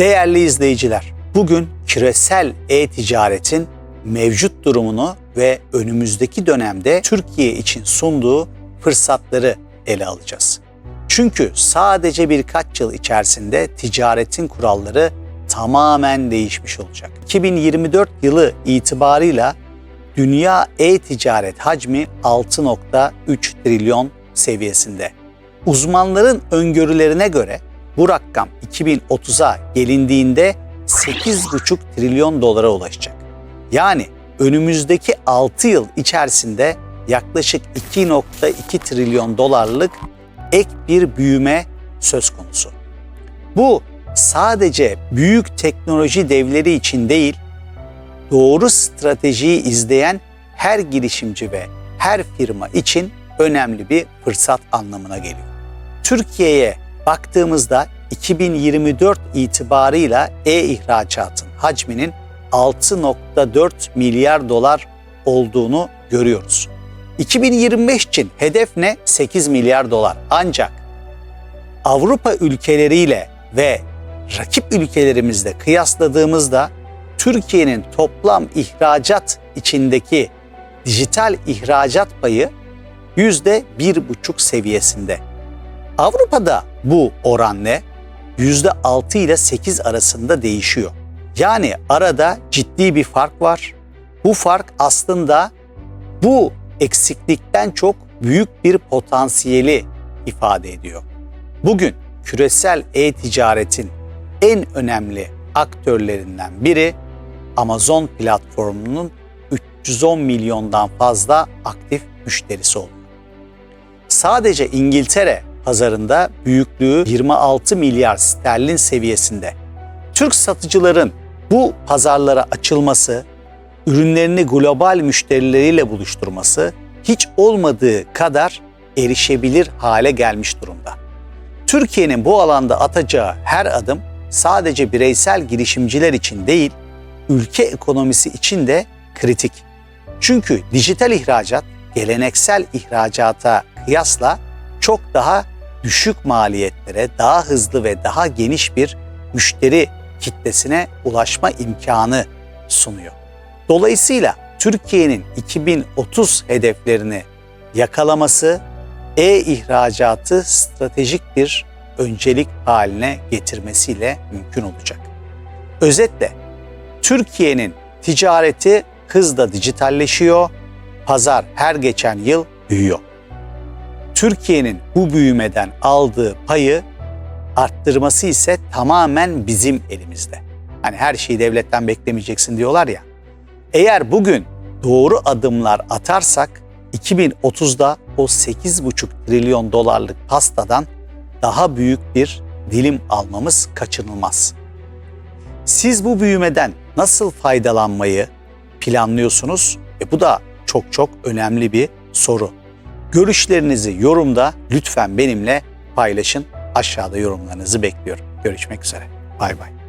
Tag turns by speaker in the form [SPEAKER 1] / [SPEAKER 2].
[SPEAKER 1] Değerli izleyiciler, bugün küresel e-ticaretin mevcut durumunu ve önümüzdeki dönemde Türkiye için sunduğu fırsatları ele alacağız. Çünkü sadece birkaç yıl içerisinde ticaretin kuralları tamamen değişmiş olacak. 2024 yılı itibarıyla dünya e-ticaret hacmi 6.3 trilyon seviyesinde. Uzmanların öngörülerine göre bu rakam 2030'a gelindiğinde 8,5 trilyon dolara ulaşacak. Yani önümüzdeki 6 yıl içerisinde yaklaşık 2.2 trilyon dolarlık ek bir büyüme söz konusu. Bu sadece büyük teknoloji devleri için değil, doğru stratejiyi izleyen her girişimci ve her firma için önemli bir fırsat anlamına geliyor. Türkiye'ye baktığımızda 2024 itibarıyla e-ihracatın hacminin 6.4 milyar dolar olduğunu görüyoruz. 2025 için hedef ne? 8 milyar dolar. Ancak Avrupa ülkeleriyle ve rakip ülkelerimizle kıyasladığımızda Türkiye'nin toplam ihracat içindeki dijital ihracat payı yüzde bir buçuk seviyesinde. Avrupa'da bu oran ne? Yüzde altı ile sekiz arasında değişiyor. Yani arada ciddi bir fark var. Bu fark aslında bu eksiklikten çok büyük bir potansiyeli ifade ediyor. Bugün küresel e-ticaretin en önemli aktörlerinden biri Amazon platformunun 310 milyondan fazla aktif müşterisi oluyor. Sadece İngiltere pazarında büyüklüğü 26 milyar sterlin seviyesinde. Türk satıcıların bu pazarlara açılması, ürünlerini global müşterileriyle buluşturması hiç olmadığı kadar erişebilir hale gelmiş durumda. Türkiye'nin bu alanda atacağı her adım sadece bireysel girişimciler için değil, ülke ekonomisi için de kritik. Çünkü dijital ihracat geleneksel ihracata kıyasla çok daha düşük maliyetlere, daha hızlı ve daha geniş bir müşteri kitlesine ulaşma imkanı sunuyor. Dolayısıyla Türkiye'nin 2030 hedeflerini yakalaması e-ihracatı stratejik bir öncelik haline getirmesiyle mümkün olacak. Özetle Türkiye'nin ticareti hızla dijitalleşiyor, pazar her geçen yıl büyüyor. Türkiye'nin bu büyümeden aldığı payı arttırması ise tamamen bizim elimizde. Hani her şeyi devletten beklemeyeceksin diyorlar ya. Eğer bugün doğru adımlar atarsak 2030'da o 8,5 trilyon dolarlık pastadan daha büyük bir dilim almamız kaçınılmaz. Siz bu büyümeden nasıl faydalanmayı planlıyorsunuz? E bu da çok çok önemli bir soru. Görüşlerinizi yorumda lütfen benimle paylaşın. Aşağıda yorumlarınızı bekliyorum. Görüşmek üzere. Bay bay.